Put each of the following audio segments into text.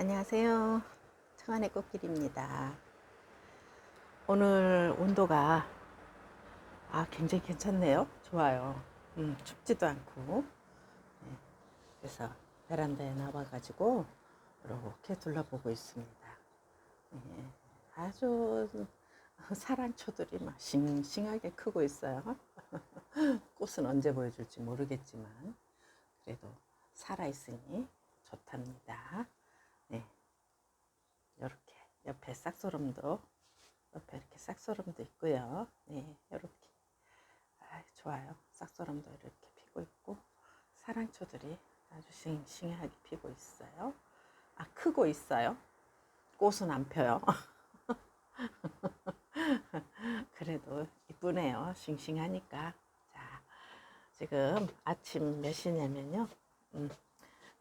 안녕하세요. 청안의 꽃길입니다. 오늘 온도가 아, 굉장히 괜찮네요. 좋아요. 음, 춥지도 않고. 네, 그래서 베란다에 나와가지고 이렇게 둘러보고 있습니다. 네, 아주 사랑초들이 막 싱싱하게 크고 있어요. 꽃은 언제 보여줄지 모르겠지만 그래도 살아있으니 좋답니다. 네. 이렇게 옆에 싹소름도 옆에 이렇게 싹소름도 있고요. 네, 이렇게 아, 좋아요. 싹소름도 이렇게 피고 있고 사랑초들이 아주 싱싱하게 피고 있어요. 아 크고 있어요. 꽃은 안 펴요. 그래도 이쁘네요. 싱싱하니까. 자, 지금 아침 몇 시냐면요. 음,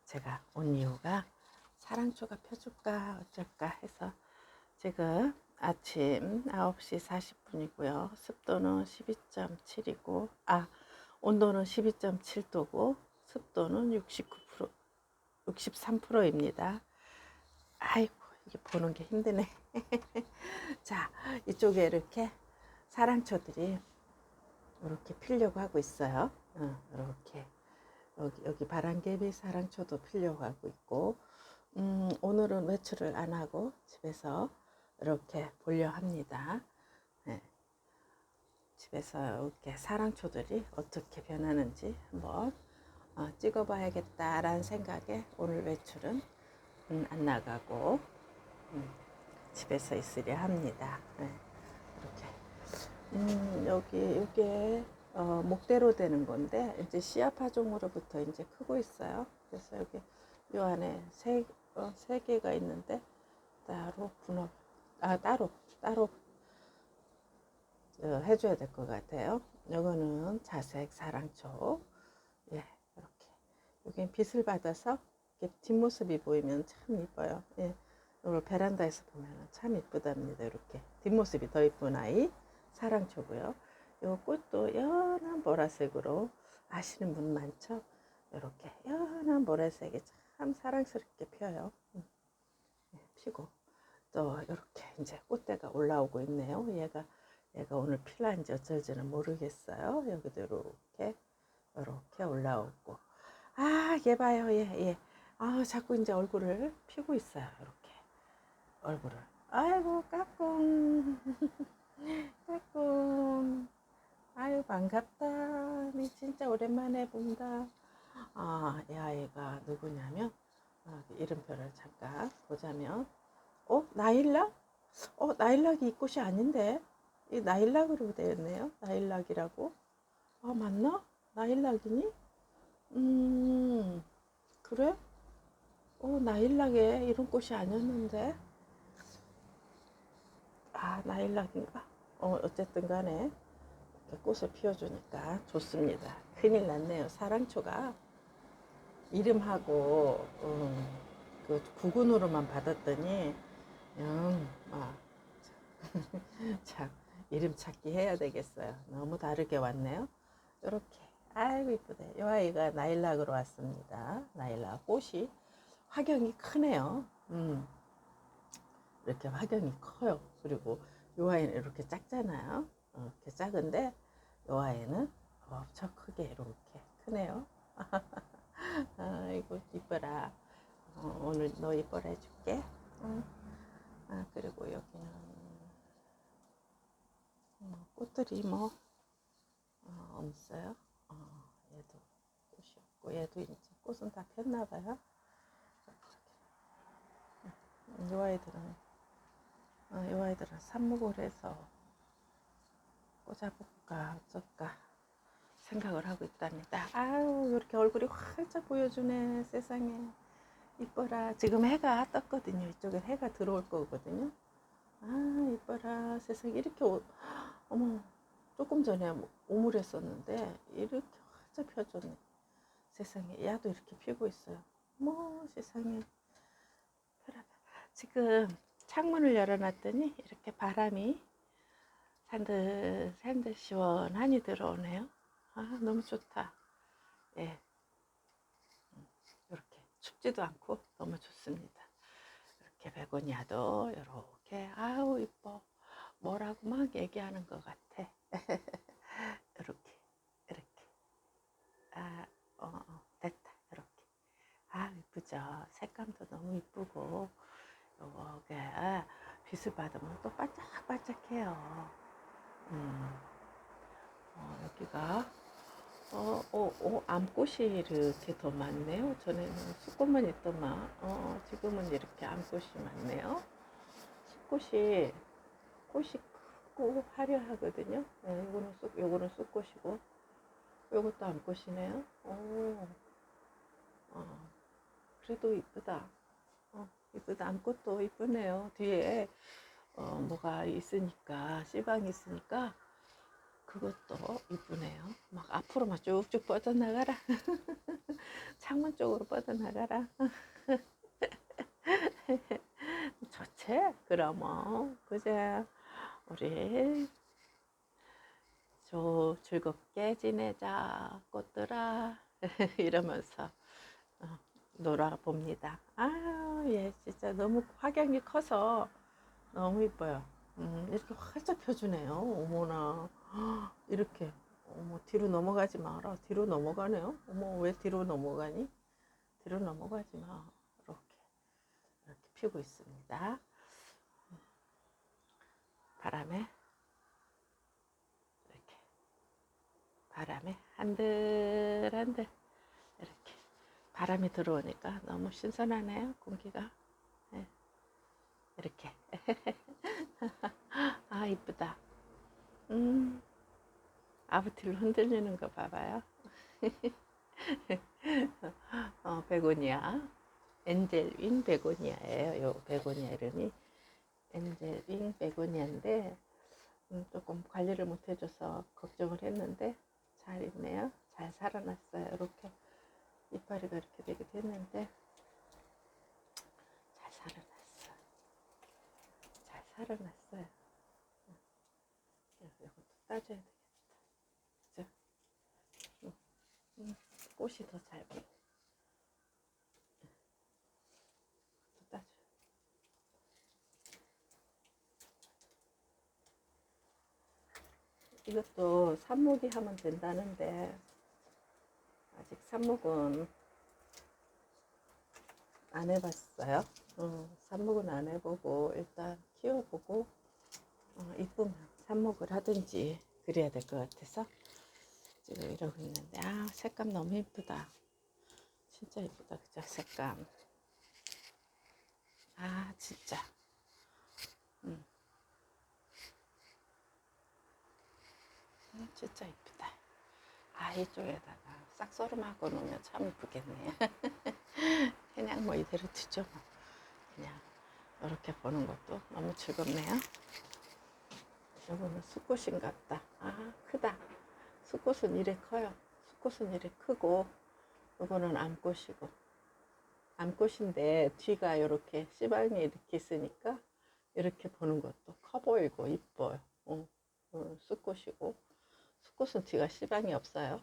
제가 온 이유가 사랑초가 펴줄까 어쩔까 해서 지금 아침 9시 40분이고요. 습도는 12.7이고, 아, 온도는 12.7도고, 습도는 69%, 63%입니다. 아이고, 이게 보는 게 힘드네. 자, 이쪽에 이렇게 사랑초들이 이렇게 피려고 하고 있어요. 어, 이렇게. 여기, 여기 바람개비 사랑초도 피려고 하고 있고, 음, 오늘은 외출을 안 하고 집에서 이렇게 보려 합니다. 네. 집에서 이렇게 사랑초들이 어떻게 변하는지 한번 어, 찍어봐야겠다라는 생각에 오늘 외출은 음, 안 나가고 음, 집에서 있으려 합니다. 네. 이렇게 음, 여기 이게 어, 목대로 되는 건데 이제 씨앗 파종으로부터 이제 크고 있어요. 그래서 여기 요 안에 세, 어, 세 개가 있는데 따로 분업 아 따로 따로 어, 해줘야 될 것 같아요. 요거는 자색 사랑초 예 이렇게 여기 빛을 받아서 뒷모습이 보이면 참 이뻐요. 예. 이걸 베란다에서 보면 참 이쁘답니다. 이렇게 뒷모습이 더 이쁜 아이 사랑초고요. 요 꽃도 연한 보라색으로 아시는 분 많죠? 이렇게 연한 보라색이 참 사랑스럽게 펴요. 음. 예, 피고 또 이렇게 이제 꽃대가 올라오고 있네요. 얘가 얘가 오늘 필란지 어쩔지는 모르겠어요. 여기도 이렇게 이렇게 올라오고 아얘 봐요 얘 얘. 아 자꾸 이제 얼굴을 피고 있어요. 이렇게 얼굴을 아이고 까꿍 까꿍 아유 반갑다. 니 진짜 오랜만에 본다. 아, 이 아이가 누구냐면 아, 이름표를 잠깐 보자면 어 나일락? 어 나일락이 이 꽃이 아닌데 이 나일락으로 되어 있네요. 나일락이라고. 아 맞나? 나일락이니? 음 그래? 어 나일락에 이런 꽃이 아니었는데 아 나일락인가? 어 어쨌든 간에 꽃을 피워주니까 좋습니다. 큰일 났네요. 사랑초가 이름하고 음, 그 구근으로만 받았더니 음, 막, 참 이름 찾기 해야 되겠어요. 너무 다르게 왔네요. 이렇게 아이고 이쁘네. 이 아이가 나일락으로 왔습니다. 나일락 꽃이 화경이 크네요. 음, 이렇게 화경이 커요. 그리고 이 아이는 이렇게 작잖아요. 어, 이렇게 작은데 이 아이는 엄청 크게 이렇게 크네요. 아이고 이뻐라. 어, 오늘 너 이뻐라 해줄게. 응. 아 그리고 여기는 어, 꽃들이 뭐 어, 없어요. 어, 얘도 꽃이 없고 얘도 이제 꽃은 다 폈나 봐요. 이 아이들은 어, 이 아이들은 삽목을 해서 꽂아볼까 어쩔까 생각을 하고 있답니다. 아유 이렇게 얼굴이 활짝 보여주네 세상에 이뻐라 지금 해가 떴거든요. 이쪽에 해가 들어올 거거든요. 아 이뻐라 세상에 이렇게 오, 어머 조금 전에 오물했었는데 이렇게 활짝 펴줬네. 세상에 야도 이렇게 피고 있어요. 뭐 세상에 지금 창문을 열어놨더니 이렇게 바람이 산들 산들 시원하니 들어오네요. 아 너무 좋다. 예, 이렇게 춥지도 않고 너무 좋습니다. 이렇게 베고니아도 이렇게 아우 이뻐 뭐라고 막 얘기하는 것 같아. 이렇게 이렇게 아 어, 어, 됐다 이렇게 아 이쁘죠 색감도 너무 이쁘고 요게 빛을 받으면 또 반짝반짝해요. 음. 어, 여기가 어, 어, 어, 암꽃이 이렇게 더 많네요. 전에는 숫꽃만 있더만, 어, 지금은 이렇게 암꽃이 많네요. 숫꽃이, 꽃이 크고 화려하거든요. 네, 요거는 쑥, 요거는 쑥꽃이고, 요것도 암꽃이네요. 오, 어, 그래도 이쁘다. 어, 이쁘다. 암꽃도 이쁘네요. 뒤에, 어, 뭐가 있으니까, 씨방이 있으니까, 그것도 이쁘네요. 막 앞으로만 쭉쭉 뻗어나가라. 창문 쪽으로 뻗어나가라. 좋지? 그러면 그제 우리 저 즐겁게 지내자 꽃들아 이러면서 어, 놀아봅니다. 아, 예, 진짜 너무 화경이 커서 너무 이뻐요. 음, 이렇게 활짝 펴주네요. 어머나. 헉, 이렇게. 어머, 뒤로 넘어가지 마라. 뒤로 넘어가네요. 어머, 왜 뒤로 넘어가니? 뒤로 넘어가지 마. 이렇게. 이렇게 피고 있습니다. 바람에. 이렇게. 바람에 한들한들. 이렇게. 바람이 들어오니까 너무 신선하네요. 공기가. 네. 이렇게. 아, 이쁘다. 음, 아부틸로 흔들리는 거 봐봐요. 어, 베고니아. 엔젤윙 베고니아예요. 요 베고니아 이름이 엔젤윙 베고니아인데 음, 조금 관리를 못 해줘서 걱정을 했는데 잘 있네요. 잘 살아났어요. 이렇게 이파리가 이렇게 되게 됐는데 잘 살아났어. 잘 살아났어요. 이것도 따줘야 되겠다. 그죠? 꽃이 더 잘 보여. 또 따줘. 이것도 삽목이 하면 된다는데 아직 삽목은 안 해봤어요. 어, 삽목은 안 해보고 일단 키워보고 어, 이쁘면 삽목을 하든지 그래야 될 것 같아서 지금 이러고 있는데 아 색감 너무 이쁘다. 진짜 이쁘다 그죠 색감. 아 진짜. 음. 음, 진짜 이쁘다. 아 이쪽에다가 싹소름하고 놓으면 참 이쁘겠네요. 그냥 뭐 이대로 두죠 뭐. 이렇게 보는 것도 너무 즐겁네요. 이거는 수꽃인 같다. 아 크다. 수꽃은 이래 커요. 수꽃은 이래 크고 이거는 암꽃이고 암꽃인데 뒤가 이렇게 씨방이 이렇게 있으니까 이렇게 보는 것도 커 보이고 이뻐요. 어, 어, 수꽃이고 수꽃은 뒤가 씨방이 없어요.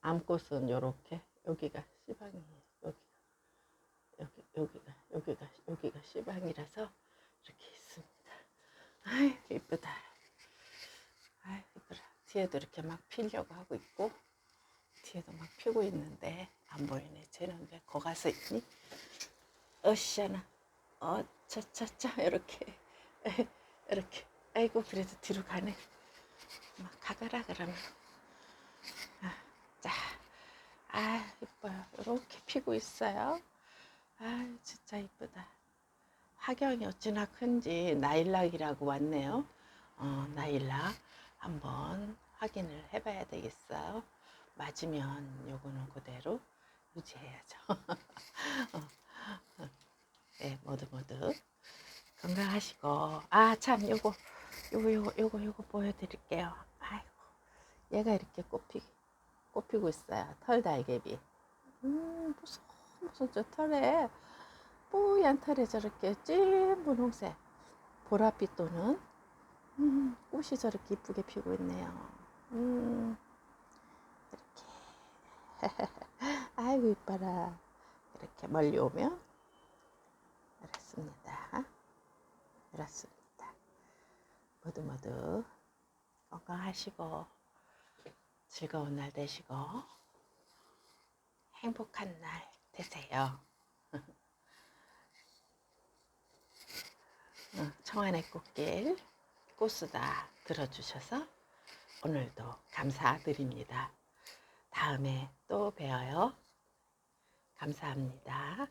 암꽃은 이렇게 여기가 씨방이에요. 여기가 여기 여기가 여기가 여기가 씨방이라서 이렇게 있습니다. 아이 이쁘다. 아이 이쁘라. 뒤에도 이렇게 막 피려고 하고 있고 뒤에도 막 피고 있는데 안 보이네. 쟤는 왜 거 가서 있니? 어시잖아. 어차차차 이렇게 이렇게 아이고 그래도 뒤로 가네. 막 가거라 그러면. 아, 자, 아 이뻐요. 이렇게 피고 있어요. 아 진짜 이쁘다. 화경이 어찌나 큰지 나일락이라고 왔네요. 어, 나일락 한번 확인을 해봐야 되겠어요. 맞으면 요거는 그대로 유지해야죠. 어, 어. 네, 모두 모두 건강하시고 아 참 요거 요거 요거 요거 요거 보여드릴게요. 아이고 얘가 이렇게 꽃피 꽃피고 있어요. 털 달개비. 음 무슨 무 슨저 털에 뽀얀 털에 저렇게 찐 분홍색 보랏빛 도는 음, 꽃이 저렇게 이쁘게 피고 있네요. 음, 이렇게. 아이고, 이뻐라. 이렇게 멀리 오면, 그렇습니다. 드렸습니다. 모두 모두 건강하시고 즐거운 날 되시고 행복한 날 되세요. 어, 청안의 꽃길 꽃수다 들어주셔서 오늘도 감사드립니다. 다음에 또 봬요. 감사합니다.